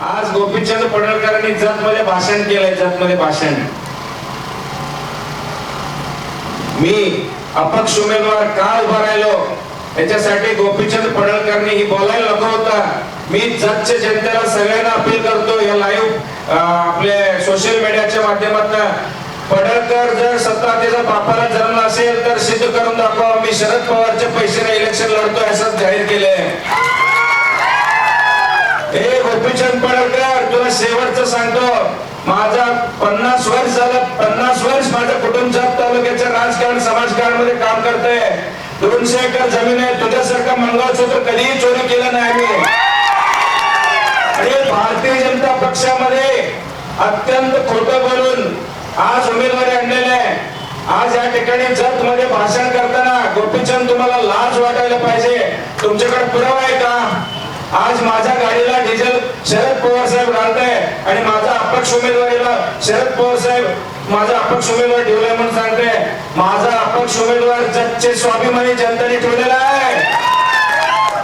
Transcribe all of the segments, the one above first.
आज गोपीचंद पडळकरांनी जत मध्ये भाषण केलंय जत मध्ये भाषण. मी अपक्ष उमेदवार का उभा राहिलो? याच्यासाठी गोपीचंद पडळकरनी ही बोलायला नको होता. मी जतच्या जनतेला सगळ्यांना अपील करतो या लाईव्ह आपले सोशल मीडियाच्या माध्यमातून. पडळकर जर सत्ता त्याचा बापाला जन्म असेल तर सिद्ध करून दाखवा. मी शरद पवारच्या पैशाने इलेक्शन लढतो असं जाहीर केले हे गोपीचंद पडळकर तुला शेवटचं सांगतो. माझा पन्नास वर्ष झालं पन्नास वर्ष माझ्या कुटुंब तालुक्याच्या राजकारण समाजकारणामध्ये काम करते दोनशे एकर जमीन आहे तुझ्यासारखं मंगळसूत्र कधीही चोरी केलं नाही मी. आणि भारतीय जनता पक्षामध्ये अत्यंत खोटं बोलून आज उमेदवारी आणलेले आज या ठिकाणी जत मध्ये भाषण करताना गोपीचंद तुम्हाला लाज वाटायला पाहिजे. तुमच्याकडे पुरावा आहे का? आज माझ्या गाडीला डिझेल शरद पवार साहेब घालताय आणि माझा अपक्ष उमेदवारीला शरद पवार साहेब माझा अपक्ष उमेदवार ठेवलाय म्हणून सांगते माझा अपक्ष उमेदवार जगचे स्वाभिमानी जनतेने ठेवलेला आहे.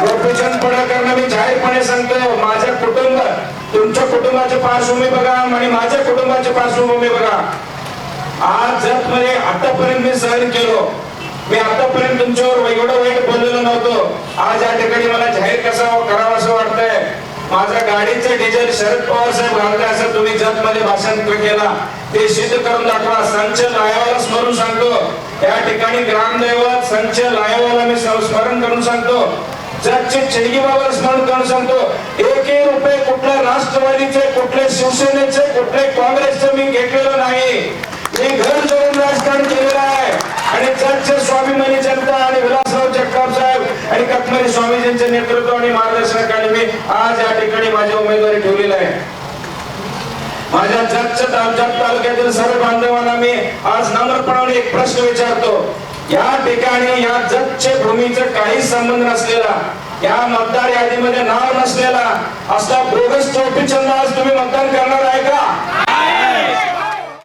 गोपीचंद पडळकरना मी जाहीरपणे सांगतो माझ्या कुटुंब तुमच्या कुटुंबाची पार्श्वभूमी बघा आणि माझ्या कुटुंबाची पार्श्वभूमी बघा. आज जत मध्ये आतापर्यंत मी सहन केलो. मी आतापर्यंत तुमच्यावर एवढं वाईट बोललेलो नव्हतो. आज या ठिकाणी मला जाहीर कसा करावं असं वाटतंय माझ्या गाडीचं डिझेल शरद पवार साहेब घालताय असं तुम्ही जत मध्ये भाषण केला. ते सिद्ध करून दाखवा. संच लायवाला स्मरून सांगतो. या ठिकाणी ग्रामदैवत संच लायवाला मी स्मरण करून सांगतो. जगचे चिडगीबाबा स्मरण करून सांगतो. एकही रुपये कुठल्या राष्ट्रवादीचे कुठले शिवसेनेचे कुठले काँग्रेसचे मी घेतलेलं नाही. मी घर जोडून राजकारण केलेलं आहे. आणि जगचे स्वाभिमानी जनता आणि विलासराव जगताप साहेब आणि यांच्या नेतृत्व आणि मार्गदर्शनाखाली मी आज या ठिकाणी माझी उमेदवारी ठेवलेली आहे. माझ्या जगच्या जत तालुक्यातील सर्व बांधवांना मी आज नम्रपणाने एक प्रश्न विचारतो. या ठिकाणी या जगचे भूमीचा काही संबंध नसलेला या मतदार यादीमध्ये नाव नसलेला असला बोगस चौकीचंद आज तुम्ही मतदान करणार आहे.